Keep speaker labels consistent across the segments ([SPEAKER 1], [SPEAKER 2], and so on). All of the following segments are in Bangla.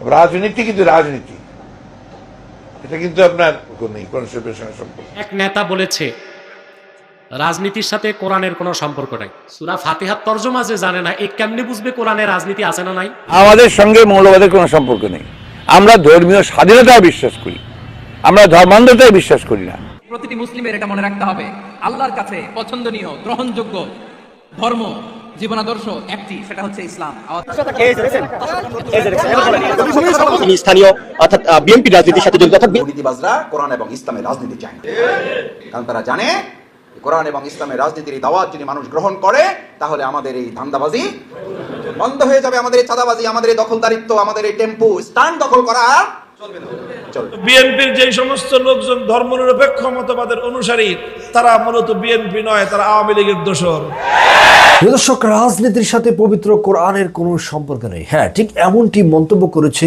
[SPEAKER 1] রাজনীতি কিন্তু রাজনীতি। এটা কিন্তু আপনার নেই কোন সঙ্গে সম্পর্ক।
[SPEAKER 2] এক নেতা বলেছে রাজনীতির সাথে কোরআনের কোনো সম্পর্ক নাই। সুরা ফাতিহার তর্জমা যে জানে না এ কেমনে বুঝবে কোরআনে রাজনীতি আছে না নাই?
[SPEAKER 3] আমাদের সঙ্গে মৌলবাদের কোনো সম্পর্ক নেই। আমরা ধর্মীয় স্বাধীনতায় বিশ্বাস করি। আমরা ধর্মান্ধতায় বিশ্বাস করি না।
[SPEAKER 4] প্রতিটি মুসলিমের এটা মনে রাখতে হবে আল্লাহর কাছে পছন্দনীয় গ্রহণযোগ্য ধর্ম জীবনাদর্শ একটি সেটা হচ্ছে ইসলাম।
[SPEAKER 5] স্থানীয় অর্থাৎ বিএনপি রাজনীতির সাথে জড়িত অর্থাৎ
[SPEAKER 6] দুর্নীতিবাজরা কোরআন এবং ইসলামের রাজনীতি চায় না। কারণ তারা জানে কোরআন এবং ইসলামের রাজনীতির এই দাওয়াত যদি মানুষ গ্রহণ করে তাহলে আমাদের এই ধান্দাবাজি বন্ধ হয়ে যাবে আমাদের এই চাঁদাবাজি আমাদের এই দখলদারিত্ব আমাদের এই টেম্পু স্ট্যান্ড দখল করা।
[SPEAKER 7] বিএনপির যে সমস্ত লোকজন ধর্মনিরপেক্ষ মতবাদের অনুসারী তারা মূলত বিএনপি নয় তারা আওয়ামী লীগের দোষর।
[SPEAKER 8] দর্শক, রাজনীতির সাথে পবিত্র কোরআনের কোনো সম্পর্ক নেই। হ্যাঁ ঠিক এমনটি মন্তব্য করেছে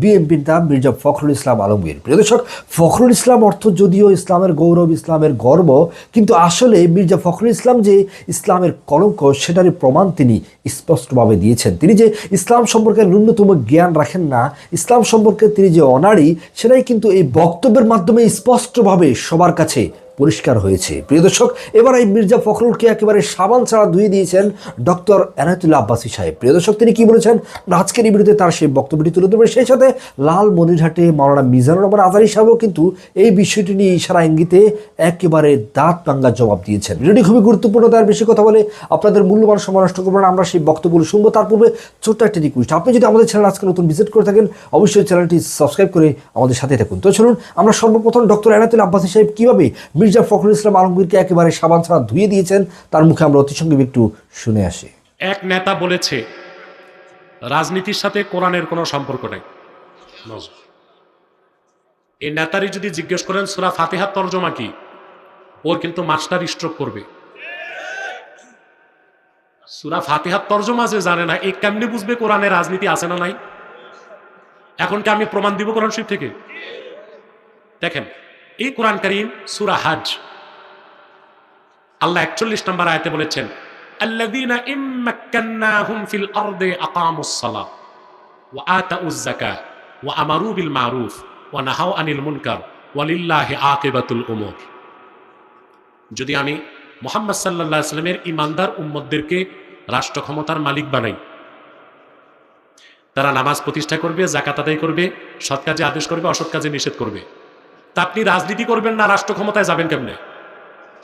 [SPEAKER 8] বিএনপির নাম মির্জা ফখরুল ইসলাম আলমগীর। প্রিয় দর্শক, ফখরুল ইসলাম অর্থ যদিও ইসলামের গৌরব, ইসলামের গর্ব, কিন্তু আসলে মির্জা ফখরুল ইসলাম যে ইসলামের কলঙ্ক, সেটারই প্রমাণ তিনি স্পষ্টভাবে দিয়েছেন। তিনি যে ইসলাম সম্পর্কে ন্যূনতম জ্ঞান রাখেন না, ইসলাম সম্পর্কে তিনি যে অনাড়ি, সেটাই কিন্তু এই বক্তব্যের মাধ্যমে স্পষ্টভাবে সবার কাছে পরিষ্কার হয়েছে। প্রিয় দর্শক, এবার এই মির্জা ফখরুলকে একেবারে সাবান ছাড়া ধুয়ে দিয়েছেন ডক্টর এনায়তুল্লাহ আব্বাসী সাহেব। প্রিয় দর্শক, তিনি কি বলেছেন? আজকের এই তার সেই বক্তব্যটি তুলে ধরবেন সেই সাথে লাল মনিরহাটে মাওলানা মিজানুর রহমান আজারি সাহেবও কিন্তু এই বিষয়টি নিয়ে ইশারা ইঙ্গিতে একেবারে দাঁত ভাঙ্গা জবাব দিয়েছেন। ভিডিওটি খুবই গুরুত্বপূর্ণ তার বেশি কথা বলে আপনাদের মূল্যবান সময় নষ্ট করব না। আমরা সেই বক্তব্যগুলো শুনব। তার পূর্বে ছোট্ট একটা রিকোয়েস্ট আপনি যদি আমাদের চ্যানেল আজকে নতুন ভিজিট করে থাকেন, অবশ্যই চ্যানেলটি সাবস্ক্রাইব করে আমাদের সাথে থাকুন। তো চলুন, আমরা সর্বপ্রথম ডক্টর এনাতুল আব্বাসী সাহেব কীভাবে মির্জা ফখরুল ইসলাম আলমগীরকে একেবারে সাবান ছাড়া ধুয়ে দিয়েছেন, তার মুখে আমরা অতি সঙ্গে একটু শুনে আসি।
[SPEAKER 2] এক নেতা বলেছে, রাজনীতির সাথে কোরআনের কোনো সম্পর্ক নাই। এই নেতারই যদি জিজ্ঞেস করেন, সুরা ফাতেহার তর্জমা কি? ওর কিন্তু মাস্টার স্ট্রোক করবে। সুরা ফাতিহার তর্জমা যে জানে না এই কেমনি বুঝবে কোরআনে রাজনীতি আছে না নাই? এখন কি আমি প্রমাণ দিব কোরআন শরীফ থেকে? দেখেন এই কোরআন করিম সুরা হাজ। আল্লাহ একচল্লিশ নম্বর আয়তে বলেছেন যদি আমি মোহাম্মদ সাল্লামের ইমানদার উম্মদদেরকে রাষ্ট্র ক্ষমতার মালিক বানাই, তারা নামাজ প্রতিষ্ঠা করবে জাকাত আদায় করবে, সৎ কাজে আদেশ করবে, অসৎ কাজে নিষেধ করবে তা আপনি রাজনীতি করবেন না রাষ্ট্র ক্ষমতায় যাবেন কেমনে?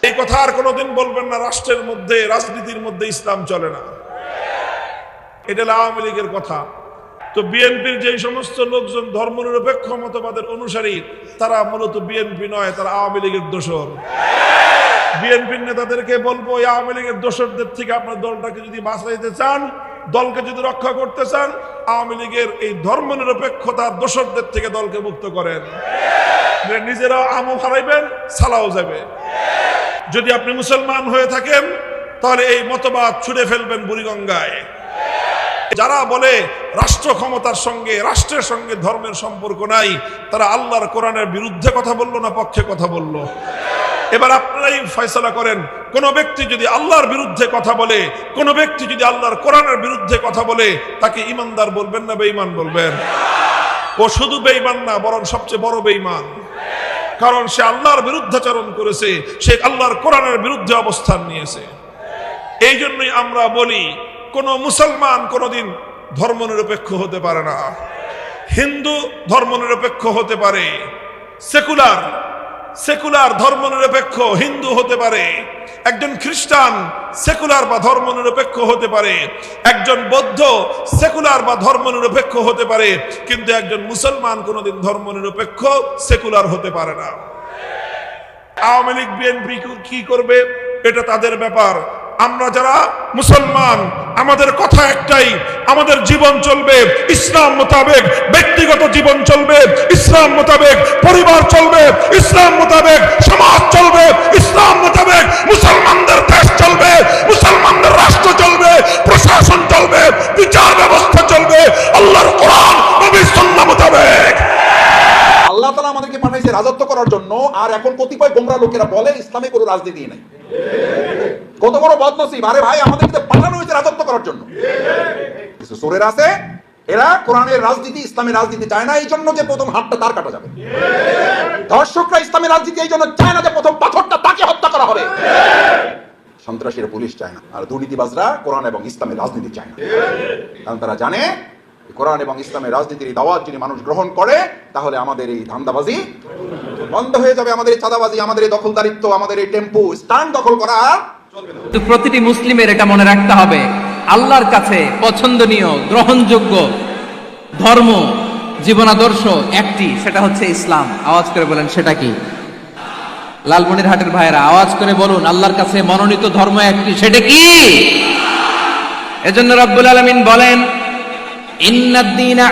[SPEAKER 7] এই কথা আর কোনোদিন বলবেন না, রাষ্ট্রের মধ্যে, রাজনীতির মধ্যে ইসলাম চলে না। এটা আওয়ামী লীগের কথা। তো বিএনপির যে সমস্ত লোকজন ধর্মনিরপেক্ষ মতবাদের অনুসারী, তারা মূলত বিএনপি নয়, তারা আওয়ামী লীগের দোষর। বিএনপির নেতাদেরকে বলব আওয়ামী লীগের দোষরদের থেকে আপনার দলটাকে যদি বাঁচাইতে চান দলকে যদি রক্ষা করতে চান, আওয়ামী লীগের এই ধর্মনিরপেক্ষতার দোষরদের থেকে দলকে মুক্ত করেন। নিজেরা আমও হারাইবেন, সালাও যাবে। যদি আপনি মুসলমান হয়ে থাকেন, তাহলে এই মতবাদ ছুড়ে ফেলবেন বুড়িগঙ্গায়। যারা বলে রাষ্ট্র ক্ষমতার সঙ্গে, রাষ্ট্রের সঙ্গে ধর্মের সম্পর্ক নাই, তারা আল্লাহর কোরআনের বিরুদ্ধে কথা বলল না পক্ষে কথা বলল? এবার আপনারাই ফয়সলা করেন। কোন ব্যক্তি যদি আল্লাহর বিরুদ্ধে কথা বলে, কোন ব্যক্তি যদি আল্লাহর কোরআনের বিরুদ্ধে কথা বলে, তাকে ইমানদার বলবেন না বেঈমান বলবেন? ও শুধু বেঈমান না, বরং সবচেয়ে বড় বেঈমান। কারণ সে আল্লাহর বিরুদ্ধাচরণ করেছে, সে আল্লাহর কোরআনের বিরুদ্ধে অবস্থান নিয়েছে। এই জন্যই আমরা বলি, কোন মুসলমান কোনোদিন ধর্মনিরপেক্ষ হতে পারে না। হিন্দু ধর্মনিরপেক্ষ হতে পারে। সেকুলার সেকুলার ধর্মনিরপেক্ষ হিন্দু হতে পারে, একজন খ্রিস্টান সেকুলার বা ধর্ম নিরপেক্ষ হতে পারে, একজন বৌদ্ধ সেকুলার বা ধর্ম নিরপেক্ষ হতে পারে, কিন্তু একজন মুসলমান কোনোদিন ধর্মনিরপেক্ষ সেকুলার হতে পারে না। আওয়ামী লীগ, বিএনপি কি করবে? এটা তাদের ব্যাপার। আমরা যারা মুসলমান, আমাদের কথা একটাই, আমাদের জীবন চলবে, ইসলাম মোতাবেক ব্যক্তিগত জীবন চলবে, ইসলাম মোতাবেক পরিবার চলবে, ইসলাম মোতাবেক সমাজ চলবে, ইসলাম মোতাবেক মুসলমানদের দেশ চলবে, মুসলমানদের রাষ্ট্র চলবে, প্রশাসন চলবে, বিচার ব্যবস্থা চলবে, আল্লাহর কোরআন নবী সুন্নাহ মোতাবেক।
[SPEAKER 6] আল্লাহ তালা আমাদেরকে পাঠাইছে রাজত্ব করার জন্য, আর এখন কতিপয় গোমরা লোকেরা বলে ইসলামে কোনো রাজনীতি নেই। কত বড় বদনসিব। আরে ভাই আমাদেরকে পাঠানো হয়েছে রাজত্ব করার জন্য। কিছু সোরের আছে? এরা কোরআনের রাজনীতি, ইসলামের রাজনীতি চায় না এই জন্য যে প্রথম হাতটা তার কাটা যাবে। দর্শকরা ইসলামের রাজনীতি এই জন্য চায় না যে প্রথম পাথরটা তাকে হত্যা করা হবে। সন্ত্রাসীরা পুলিশ চায় না, আর দুর্নীতিবাজরা কোরআন এবং ইসলামের রাজনীতি চায় না। কারণ তারা জানে কোরআন এবং ইসলামের রাজনীতির দাওয়াত যদি মানুষ গ্রহণ করে, তাহলে আমাদের এই ধান্দাবাজি বন্ধ হয়ে যাবে, আমাদের এই চাঁদাবাজি, আমাদের এই দখলদারিত্ব, আমাদের এই টেম্পু স্ট্যান্ড দখল করা
[SPEAKER 4] কিন্তু প্রতিটি মুসলিমের এটা মনে রাখতে হবে, আল্লাহর কাছে পছন্দনীয়, গ্রহণযোগ্য ধর্ম, জীবনাদর্শ একটি, সেটা হচ্ছে ইসলাম। আওয়াজ করে বলেন, সেটা কি? লালমনির হাটের ভাইয়েরা, আওয়াজ করে বলুন, আল্লাহর কাছে মনোনীত ধর্ম একটি, সেটা কি? এজন্য রব্বুল আলামিন বলেন, ইন্নাদ্দীনা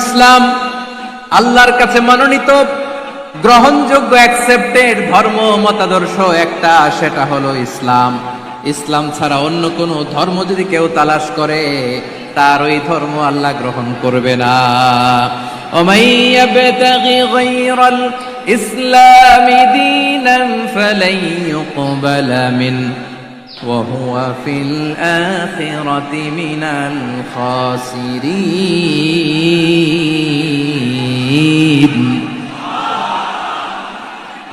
[SPEAKER 4] ইসলাম আল্লাহর কাছে মনোনীত গ্রহণযোগ্য অ্যাকসেপ্টেড ধর্ম মতাদর্শ একটা সেটা হলো ইসলাম ইসলাম ছাড়া অন্য কোন ধর্ম যদি কেউ তালাশ করে তার ওই ধর্ম আল্লাহ গ্রহণ করবে না ومن يبتغ غير الإسلام دينا فلن يقبل منه وهو في الآخرة من الخاسرين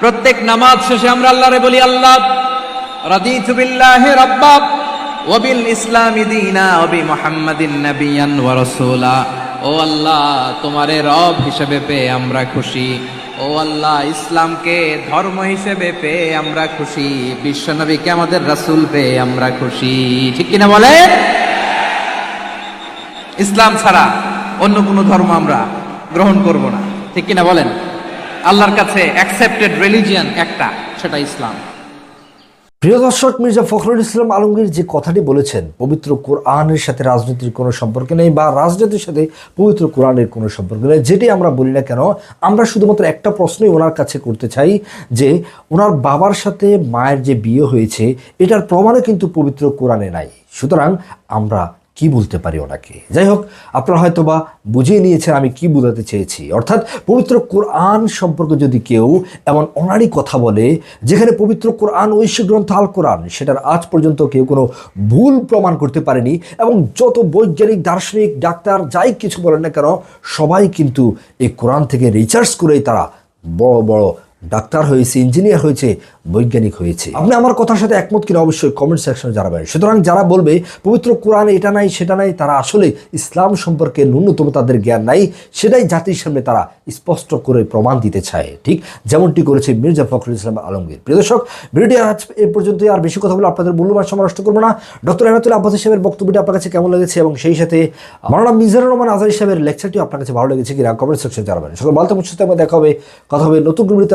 [SPEAKER 4] প্রত্যেক নামাজ শেষে আমরা আল্লাহরে বলি, আল্লাহ, রাদিতু বিল্লাহি রাব্বা ওয়া বিল ইসলামি দীনা ওয়া বি মুহাম্মাদিন নাবিয়ান ওয়া রাসূলা। ও আল্লাহ, তোমারে রব হিসেবে পেয়ে আমরা খুশি। ও আল্লাহ, ইসলামকে ধর্ম হিসেবে পেয়ে আমরা খুশি। বিশ্বনবীকে আমাদের রাসূল পেয়ে আমরা খুশি। ঠিক কিনা বলে ইসলাম ছাড়া অন্য কোনো ধর্ম আমরা গ্রহণ করব না। ঠিক কিনা বলেন? আল্লাহর কাছে অ্যাকসেপ্টেড রিলিজিয়ান একটা, সেটা ইসলাম।
[SPEAKER 8] প্রিয় দর্শক, মির্জা ফখরুল ইসলাম আলমগীর যে কথাটি বলেছেন, পবিত্র কোরআনের সাথে রাজনীতির কোনো সম্পর্ক নেই বা রাজনীতির সাথে পবিত্র কোরআনের কোনো সম্পর্ক নেই, যেটি আমরা বলি না কেন, আমরা শুধুমাত্র একটা প্রশ্নই ওনার কাছে করতে চাই যে, ওনার বাবার সাথে মায়ের যে বিয়ে হয়েছে, এটার প্রমাণও কিন্তু পবিত্র কোরআনে নাই। সুতরাং আমরা কি বলতে পারি ওনাকে? যাই হোক, আপনারা হয়তো বা বুঝিয়ে নিয়েছেন আমি কি বোঝাতে চেয়েছি। অর্থাৎ পবিত্র কোরআন সম্পর্কে যদি কেউ এমন অনারই কথা বলে, যেখানে পবিত্র কোরআন ঐশ্য গ্রন্থ আল কোরআন, সেটার আজ পর্যন্ত কেউ কোনো ভুল প্রমাণ করতে পারেনি এবং যত বৈজ্ঞানিক, দার্শনিক, ডাক্তার যাই কিছু বলেন না কেন, সবাই কিন্তু এই কোরআন থেকে রিচার্জ করেই তারা বড় বড় ডাক্তার হয়েছে ইঞ্জিনিয়ার হয়েছে, বৈজ্ঞানিক হয়েছে। আপনি আমার কথার সাথে একমত কিনা অবশ্যই কমেন্ট সেকশনে জানাবেন। সুতরাং যারা বলবে, পবিত্র কোরআন এটা নাই, সেটা নাই, তারা আসলে ইসলাম সম্পর্কে ন্যূনতম তাদের জ্ঞান নাই, সেটাই জাতির সামনে তারা স্পষ্ট করে প্রমাণ দিতে চায়। ঠিক যেমনটি করেছে মির্জা ফখরুল ইসলাম আলমগীর। প্রিয় দর্শক, ভিডিওটি আজ এ পর্যন্তই। আর বেশি কথা বলে আপনাদের মূল্যবান সময় নষ্ট করব না। ডক্টর এনাতুল আব্বাস সাহেবের বক্তব্যটি আপনার কাছে কেমন লেগেছে এবং সেই সাথে মাওলানা মিজানুর রহমান আজারি সাহেবের লেকচারটিও আপনার কাছে ভালো লেগেছে কিনা? কমেন্ট সেকশনে জানাবেন। সকল বলতে মুখ্য দেখা হবে, কথা হবে নতুন ভিডিওতে